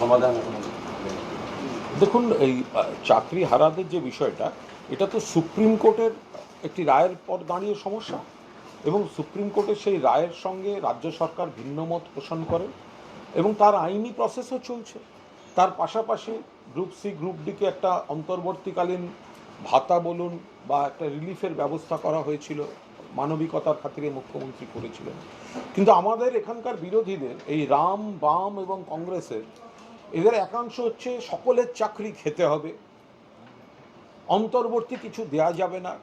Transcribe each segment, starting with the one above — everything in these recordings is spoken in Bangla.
সমাধান দেখুন, এই চাকরি হারাদের যে বিষয়টা, এটা তো সুপ্রিম কোর্টের একটি রায়ের পর দাঁড়িয়ে সমস্যা। এবং সুপ্রিম কোর্টের সেই রায়ের সঙ্গে রাজ্য সরকার ভিন্নমত পোষণ করে এবং তার আইনি প্রসেসও চলছে। তার পাশাপাশি গ্রুপ সি গ্রুপ ডিকে একটা অন্তর্বর্তীকালীন ভাতা বলুন বা একটা রিলিফের ব্যবস্থা করা হয়েছিল। মানবিকতার খাতিরে মুখ্যমন্ত্রী করেছিলেন। কিন্তু আমাদের এখানকার বিরোধীদের, এই রাম, বাম এবং কংগ্রেসের, এদের একাংশ হচ্ছে সকলের চাকরি খেতে হবে। অন্তর্বর্তী কিছু দেয়া যাবে না।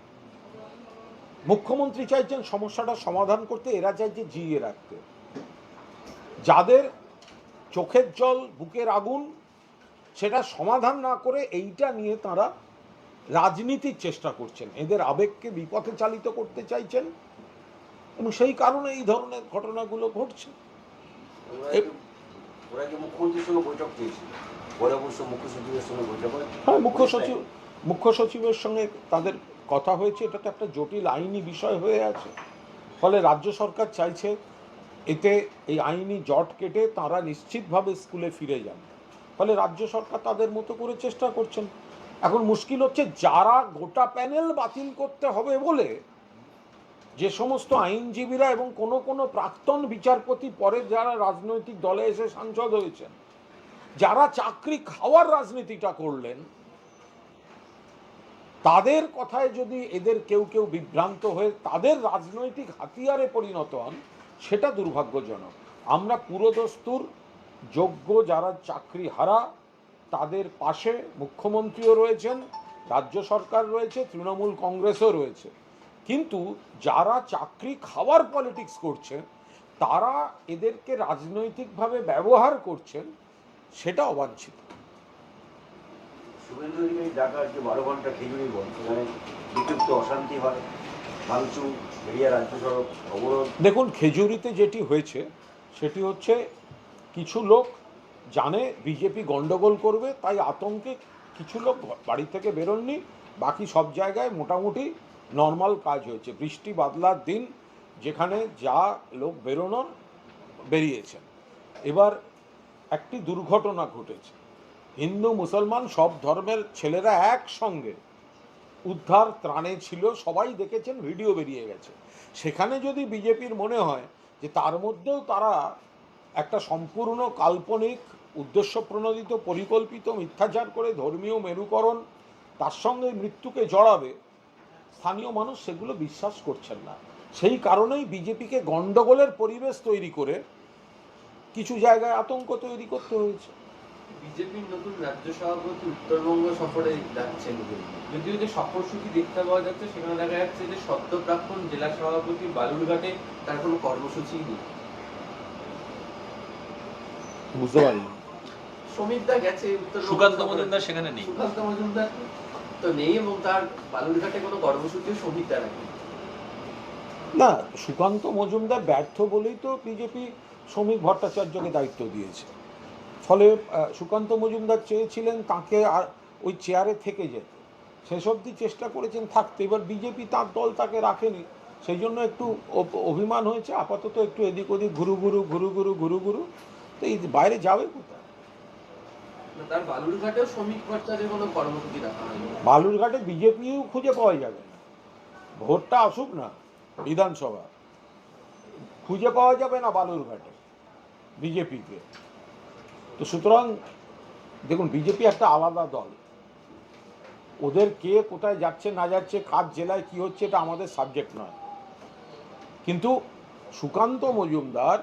মুখ্যমন্ত্রী চাইছেন সমস্যাটা সমাধান করতে, এরা চাইছে জিইয়ে রাখতে। যাদের চোখের জল, বুকের আগুন, সেটা সমাধান না করে এইটা নিয়ে তারা রাজনীতির চেষ্টা করছেন। এদের আবেগকে বিপথে চালিত করতে চাইছেন এবং সেই কারণে এই ধরনের ঘটনাগুলো ঘটছে। হ্যাঁ মুখ্য সচিব মুখ্য সচিবের সঙ্গে তাদের কথা হয়েছে এটা তো একটা জটিল আইনি বিষয় হয়ে আছে। ফলে রাজ্য সরকার চাইছে এতে এই আইনি জট কেটে তারা নিশ্চিতভাবে স্কুলে ফিরে যান। ফলে রাজ্য সরকার তাদের মতো করে চেষ্টা করছেন। এখন মুশকিল হচ্ছে যারা গোটা প্যানেল বাতিল করতে হবে বলে যে সমস্ত আইনজীবীরা এবং কোনো কোনো প্রাক্তন বিচারপতি পরে যারা রাজনৈতিক দলে এসে সাংসদ হয়েছেন, যারা চাকরি খাওয়ার রাজনীতিটা করলেন, তাদের কথায় যদি এদের কেউ কেউ বিভ্রান্ত হয়ে তাদের রাজনৈতিক হাতিয়ারে পরিণত হন, সেটা দুর্ভাগ্যজনক। আমরা পুরোদস্তুর, যোগ্য যারা চাকরি হারা তাদের পাশে মুখ্যমন্ত্রীও রয়েছেন রাজ্য সরকার রয়েছে তৃণমূল কংগ্রেসও রয়েছে। কিন্তু যারা চাকরি খাওয়ার পলিটিক্স করছে তারা এদেরকে রাজনৈতিকভাবে ব্যবহার করছেন সেটা অবাঞ্ছিত। শুভেন্দু অধিকারী ঢাকার যে বারো ঘণ্টা খেজুরি বন সেখানে বিক্ষিপ্ত অশান্তি হয়। ভাঙচুর এরিয়া রাজ্য সড়ক অবরোধ। দেখুন খেজুরিতে যেটি হয়েছে সেটি হচ্ছে কিছু লোক জানে বিজেপি গন্ডগোল করবে, তাই আতঙ্কে কিছু লোক বাড়ি থেকে বেরোননি, বাকি সব জায়গায় মোটামুটি নর্মাল কাজ হয়েছে। বৃষ্টি বাদলার দিন যেখানে যা লোক বেরোনোর বেরিয়েছেন। এবার একটি দুর্ঘটনা ঘটেছে। হিন্দু, মুসলমান সব ধর্মের ছেলেরা একসঙ্গে উদ্ধার ত্রাণে ছিল, সবাই দেখেছেন, ভিডিও বেরিয়ে গেছে। সেখানে যদি বিজেপির মনে হয় যে তার মধ্যেও তারা একটা সম্পূর্ণ কাল্পনিক উদ্দেশ্য প্রণোদিত পরিকল্পিত মিথ্যাচার করে ধর্মীয় মেরুকরণ তার সঙ্গে মৃত্যুকে জড়াবে স্থানীয় মানুষ সেগুলো বিশ্বাস করছেন না। সেই কারণেই বিজেপিকে গণ্ডগোলের পরিবেশ তৈরি করে কিছু জায়গায় আতঙ্ক তৈরি করতে হয়েছে। বিজেপির নতুন রাজ্য সভাপতি উত্তরবঙ্গ সফরে যাচ্ছেন যদিও যে সফরসূচি দেখতে পাওয়া যাচ্ছে সেখানে দেখা যাচ্ছে যে সদ্য প্রাক্তন জেলা সভাপতি বালুরঘাটে তার কোনো কর্মসূচি নেই। বুঝতে পারিনি। সমীর দা গেছে সুকান্ত। মজুমদার সেখানে নেই। সুকান্ত মজুমদার তো নেই এবং তার বালুরঘাটে কোনো কর্মসূচিও সমীর দা না সুকান্ত মজুমদার ব্যর্থ বলেই তো বিজেপি শ্রমিক ভট্টাচার্যকে দায়িত্ব দিয়েছে। ফলে সুকান্ত মজুমদার চেয়েছিলেন তাকে আর ওই চেয়ারে থেকে যেতে। শেষ অবধি চেষ্টা করেছেন থাকতে এবার বিজেপি তার দল তাকে রাখেনি। সেই জন্য একটু অভিমান হয়েছে আপাতত একটু এদিক ওদিক ঘুরু ঘুরু ঘুরু ঘুরু ঘুরু ঘুরু। তো এই বাইরে যাবে কোথায়? শ্রমিক বালুরঘাটে বিজেপিও খুঁজে পাওয়া যাবে না। ভোটটা আসুক না, বিধানসভা। খুঁজে পাওয়া যাবে না বালুরঘাটে, বিজেপিকে। তো সুতরাং, দেখুন, বিজেপি একটা আলাদা দল। ওদের কে কোথায় যাচ্ছে, না যাচ্ছে, কার জেলায় কি হচ্ছে, এটা আমাদের সাবজেক্ট নয়। কিন্তু সুকান্ত মজুমদার,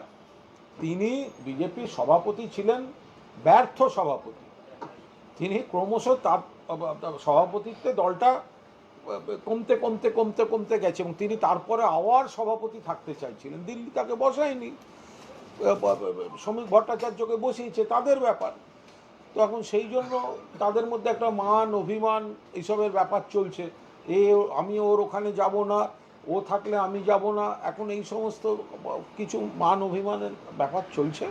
তিনি বিজেপির সভাপতি ছিলেন, ব্যর্থ সভাপতি। তিনি ক্রমশ তার সভাপতিত্বে দলটা কমতে কমতে কমতে কমতে গেছে এবং তিনি তারপরে আবার সভাপতি থাকতে চাইছিলেন। দিল্লি তাকে বসায়নি। শ্রমিক ভট্টাচার্যকে বসিয়েছে, তাদের ব্যাপার। তো এখন সেই জন্য তাদের মধ্যে একটা মান, অভিমান, এইসবের ব্যাপার চলছে। এ, আমি ওর ওখানে যাব না, ও থাকলে আমি যাব না। এখন এই সমস্ত কিছু মান, অভিমানের ব্যাপার চলছে।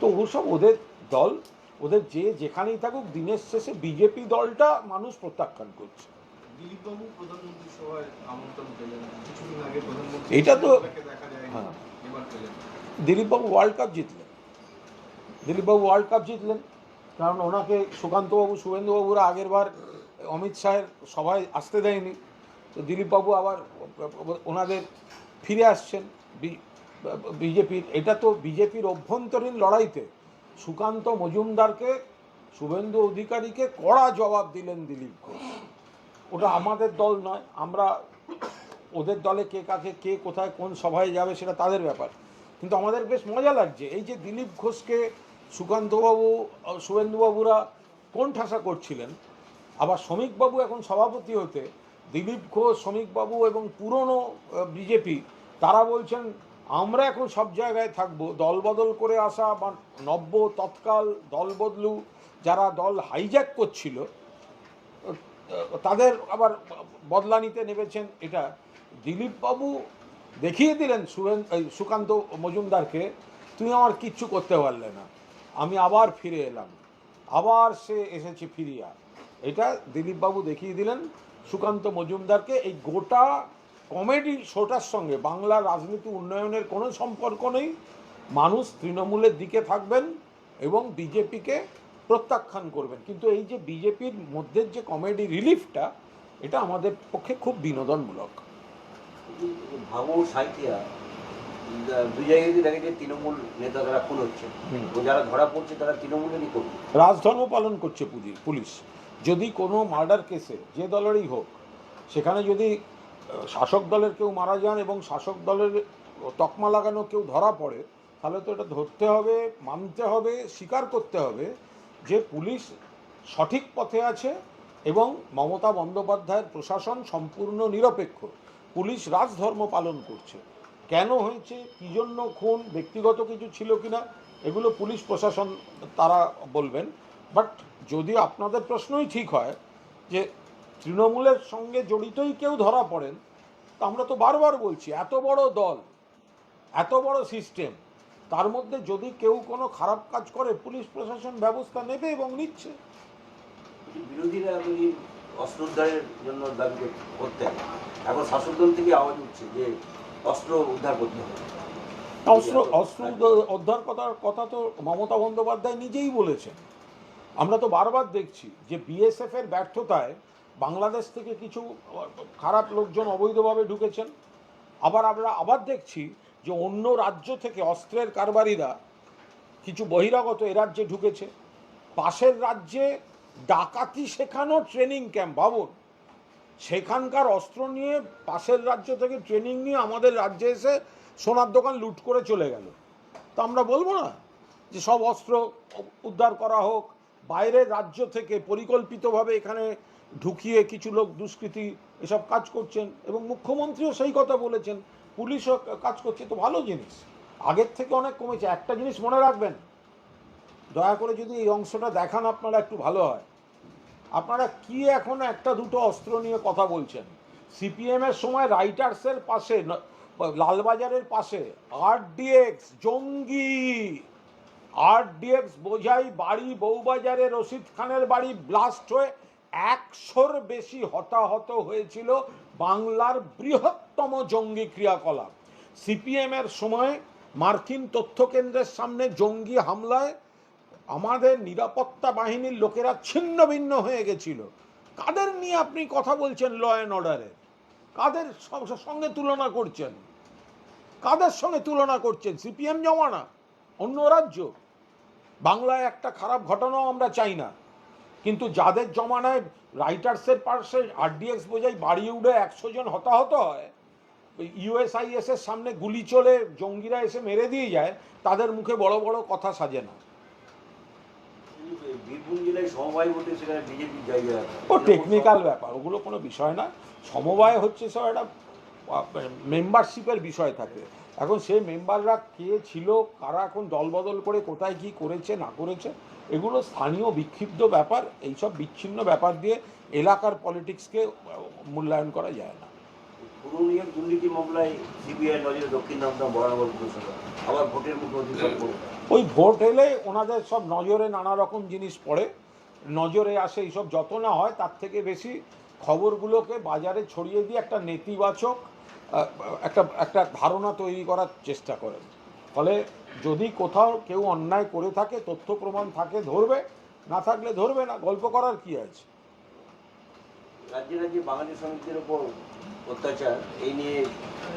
তো ওসব ওদের দল ওদের যে যেখানেই থাকুক দিনের শেষে বিজেপি দলটা মানুষ প্রত্যাখ্যান করছে। এটা তো- হ্যাঁ। দিলীপবাবু ওয়ার্ল্ড কাপ জিতলেন। দিলীপবাবু ওয়ার্ল্ড কাপ জিতলেন। কারণ ওনাকে সুকান্তবাবু শুভেন্দুবাবুরা আগের বার অমিত শাহের সভায় আসতে দেয়নি। তো দিলীপবাবু আবার ওনাদের ফিরে আসছেন। বিজেপির এটা তো বিজেপির অভ্যন্তরীণ লড়াইতে সুকান্ত মজুমদারকে, শুভেন্দু অধিকারীকে কড়া জবাব দিলেন দিলীপ ঘোষ। ওটা আমাদের দল নয়, আমরা ওদের দলে কে কাকে, কে কোথায়, কোন সভায় যাবে সেটা তাদের ব্যাপার। কিন্তু আমাদের বেশ মজা লাগছে, এই যে দিলীপ ঘোষকে সুকান্তবাবু, শুভেন্দুবাবুরা কোন ঠাসা করছিলেন? আবার শ্রমিকবাবু এখন সভাপতি হতে, দিলীপ ঘোষ, শ্রমিকবাবু এবং পুরনো বিজেপি, তারা বলছেন আমরা এখন সব জায়গায় থাকব। দল বদল করে আসা বা নব্য তৎকাল দল বদলু যারা দল হাইজ্যাক করছিল, তাদের আবার বদলা নিতে নেমেছেন এটা। দিলীপবাবু দেখিয়ে দিলেন এই সুকান্ত মজুমদারকে তুমি আমার কিচ্ছু করতে পারলে না। আমি আবার ফিরে এলাম। আবার সে এসেছে ফিরিয়া। এটা দিলীপবাবু দেখিয়ে দিলেন সুকান্ত মজুমদারকে। এই গোটা কমেডি শোটার সঙ্গে বাংলার রাজনীতি উন্নয়নের কোনো সম্পর্ক নেই। মানুষ তৃণমূলের দিকে থাকবেন এবং বিজেপিকে প্রত্যাখ্যান করবেন। কিন্তু এই যে বিজেপির মধ্যে যে কমেডি রিলিফটা এটা আমাদের পক্ষে খুব বিনোদনমূলক। ভাবো জায়গায় যদি দেখে যে তৃণমূল নেতা যারা খুন হচ্ছে। ও যারা ধরা পড়ছে তারা তৃণমূলেরই কর্মী রাজধর্ম পালন করছে পুলি- পুলিশ। যদি কোনো মার্ডার কেসে যে দলেরই হোক সেখানে যদি শাসক দলের কেউ মারা যান এবং শাসক দলের তকমা লাগানো কেউ ধরা পড়ে, তাহলে তো এটা ধরতে হবে, মানতে হবে, স্বীকার করতে হবে যে পুলিশ সঠিক পথে আছে এবং মমতা বন্দ্যোপাধ্যায়ের প্রশাসন সম্পূর্ণ নিরপেক্ষ। পুলিশ রাজধর্ম পালন করছে। কেন হয়েছে, কী জন্য, খুন, ব্যক্তিগত কিছু ছিল কি না এগুলো পুলিশ প্রশাসন, তারা বলবেন। বাট যদি আপনাদের প্রশ্নই ঠিক হয় যে তৃণমূলের সঙ্গে জড়িতই কেউ ধরা পড়েন তা আমরা তো বারবার বলছি এত বড় দল এত বড় সিস্টেম তার মধ্যে যদি কেউ কোনো খারাপ কাজ করে পুলিশ প্রশাসন ব্যবস্থা নেবে এবং নিচ্ছে। বিরোধীরা অস্ত্র উদ্ধারের জন্য দাবি করতেন। এখন শাসক দল থেকে আওয়াজ উঠছে যে অস্ত্র উদ্ধার করতে হবে। অস্ত্র অস্ত্র উদ্ধার- উদ্ধার কথার কথা তো মমতা বন্দ্যোপাধ্যায় নিজেই বলেছেন। আমরা তো বারবার দেখছি যে বিএসএফ এর ব্যর্থতায় বাংলাদেশ থেকে কিছু খারাপ লোকজন অবৈধভাবে ঢুকেছেন। আবার আমরা আবার দেখছি যে অন্য রাজ্য থেকে অস্ত্রের কারবারিরা কিছু বহিরাগত এ রাজ্যে ঢুকেছে। পাশের রাজ্যে ডাকাতি শেখানো ট্রেনিং ক্যাম্প। ভাবুন, সেখানকার অস্ত্র নিয়ে পাশের রাজ্য থেকে ট্রেনিং নিয়ে আমাদের রাজ্যে এসে সোনার দোকান লুট করে চলে গেল। তো আমরা বলব না যে সব অস্ত্র উদ্ধার করা হোক, বাইরের রাজ্য থেকে পরিকল্পিতভাবে এখানে ঢুকিয়ে কিছু লোক দুষ্কৃতী এসব কাজ করছেন এবং মুখ্যমন্ত্রীও সেই কথা বলেছেন, পুলিশও কাজ করছে, তো ভালো জিনিস। আগের থেকে অনেক কমেছে, একটা জিনিস মনে রাখবেন, দয়া করে যদি এই অংশটা দেখান আপনারা একটু ভালো হয়। আপনারা কি এখন একটা দুটো অস্ত্র নিয়ে কথা বলছেন? সিপিএম এর সময় রাইটার্সের পাশে লালবাজারের পাশে, আরডিএক্স, জঙ্গি, আরডিএক্স বোঝাই বাড়ি, বউবাজারে রশিদ খানের বাড়ি, ব্লাস্ট হয়ে একশোর বেশি হতাহত হয়েছিল বাংলার বৃহত্তম জঙ্গি ক্রিয়াকলাপ। সিপিএম এর সময় মার্কিন তথ্য কেন্দ্রের সামনে জঙ্গি হামলায় আমাদের নিরাপত্তা বাহিনীর লোকেরা ছিন্ন ভিন্ন হয়ে গেছিল। কাদের নিয়ে আপনি কথা বলছেন ল অ্যান্ড অর্ডারের কাদের সঙ্গে তুলনা করছেন? কাদের সঙ্গে তুলনা করছেন? সিপিএম জমানা অন্য রাজ্য? বাংলায় একটা খারাপ ঘটনাও আমরা চাই না। কিন্তু যাদের জমানায় রাইটার্সের পাশে আরডিএক্স বোঝাই বাড়ি উড়ে একশো জন হতাহত হয় ইউএসআইএস এর সামনে গুলি চলে জঙ্গিরা এসে মেরে দিয়ে যায় তাদের মুখে বড় বড় কথা সাজে না। ও টেকনিক্যাল ব্যাপার ওগুলো কোনো বিষয় না। সমবায় হচ্ছে সব একটা মেম্বারশিপের বিষয় থাকে। এখন সেই মেম্বাররা কে ছিল কারা এখন দলবদল করে কোথায় কি করেছে না করেছে এগুলো স্থানীয় বিক্ষিপ্ত ব্যাপার এইসব বিচ্ছিন্ন ব্যাপার দিয়ে এলাকার পলিটিক্সকে মূল্যায়ন করা যায় না। পুরুলিয়ার দুর্নীতি মামলায় সিবিআই নজরে দক্ষিণ দমদম বরানগর আবার ভোটের মুখে ওই ভোট এলে ওনাদের সব নজরে নানা রকম জিনিস পড়ে। নজরে আসে এইসব যত না হয় তার থেকে বেশি খবরগুলোকে বাজারে ছড়িয়ে দিয়ে একটা নেতিবাচক একটা একটা ধারণা তৈরি করার চেষ্টা করেন। ফলে যদি কোথাও কেউ অন্যায় করে থাকে তথ্য প্রমাণ থাকে ধরবে না থাকলে ধরবে না গল্প করার কি আছে? রাজ্যে রাজ্যে বাঙালি শ্রমিকদের উপর অত্যাচার এই নিয়ে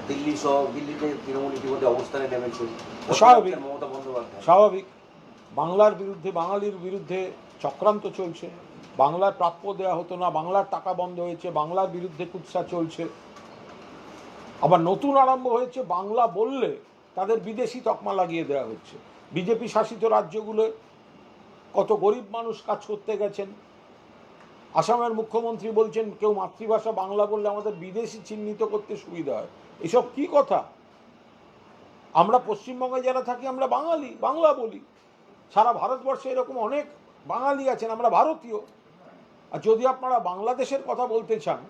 দিল্লি সহ দিল্লিতে তৃণমূল ইতিমধ্যে অবস্থানে নেমেছে। স্বাভাবিক। মমতা বন্দ্যোপাধ্যায়। স্বাভাবিক। বাংলার বিরুদ্ধে বাঙালির বিরুদ্ধে চক্রান্ত চলছে। বাংলার প্রাপ্য দেওয়া হতো না বাংলার টাকা বন্ধ হয়েছে বাংলার বিরুদ্ধে কুৎসা চলছে। আবার নতুন আরম্ভ হয়েছে বাংলা বললে তাদের বিদেশি তকমা লাগিয়ে দেওয়া হচ্ছে। বিজেপি শাসিত রাজ্যগুলো কত গরিব মানুষ কাজ করতে গেছেন। আসামের মুখ্যমন্ত্রী বলছেন, কেউ মাতৃভাষা বাংলা বললে আমাদের বিদেশি চিহ্নিত করতে সুবিধা হয়। এসব কি কথা? আমরা পশ্চিমবঙ্গে যারা থাকি, আমরা বাঙালি, বাংলা বলি। সারা ভারতবর্ষে এরকম অনেক বাঙালি আছেন, আমরা ভারতীয়। আর যদি আপনারা বাংলাদেশের কথা বলতে চান,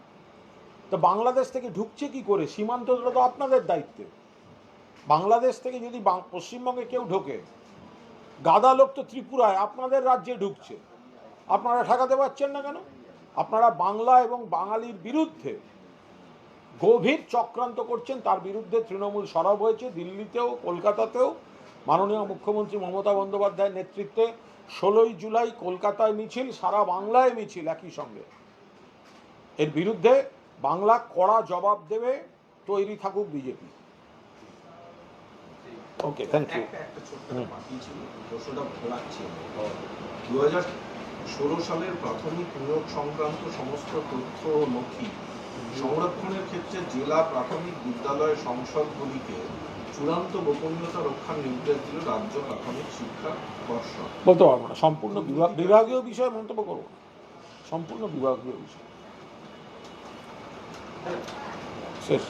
তো বাংলাদেশ থেকে ঢুকছে কি করে? সীমান্তটা তো আপনাদের দায়িত্বে। বাংলাদেশ থেকে যদি পশ্চিমবঙ্গে কেউ ঢোকে, গাদা লোক তো ত্রিপুরায়, আপনাদের রাজ্যে ঢুকছে। আপনারা ঠেকাতে পারছেন না কেন? আপনারা বাংলা এবং বাঙালির বিরুদ্ধে গভীর চক্রান্ত করছেন। তার বিরুদ্ধে তৃণমূল সরব হয়েছে দিল্লিতেও, কলকাতাতেও। মাননীয় মুখ্যমন্ত্রী মমতা বন্দ্যোপাধ্যায়ের নেতৃত্বে ষোলোই জুলাই কলকাতায় মিছিল, সারা বাংলায় মিছিল একই সঙ্গে। এর বিরুদ্ধে বাংলা কড়া জবাব দেবে তৈরি থাকুক বিজেপি। ওকে থ্যাংক ইউ একটা ছোট্ট। বাকি ছিল প্রশ্নটা ভোলাচ্ছি দু হাজার ষোলো সালের প্রাথমিক নিয়োগ সংক্রান্ত সমস্ত তথ্য ও নথি সংরক্ষণের ক্ষেত্রে জেলা প্রাথমিক বিদ্যালয় সংসদগুলিকে চূড়ান্ত গোপনীয়তা রক্ষার নির্দেশ দিল রাজ্য প্রাথমিক শিক্ষা পর্ষদ। বলতে পারব না সম্পূর্ণ বিভাগ বিভাগীয় বিষয়ে মন্তব্য করব সম্পূর্ণ বিভাগীয় বিষয়। শেষ।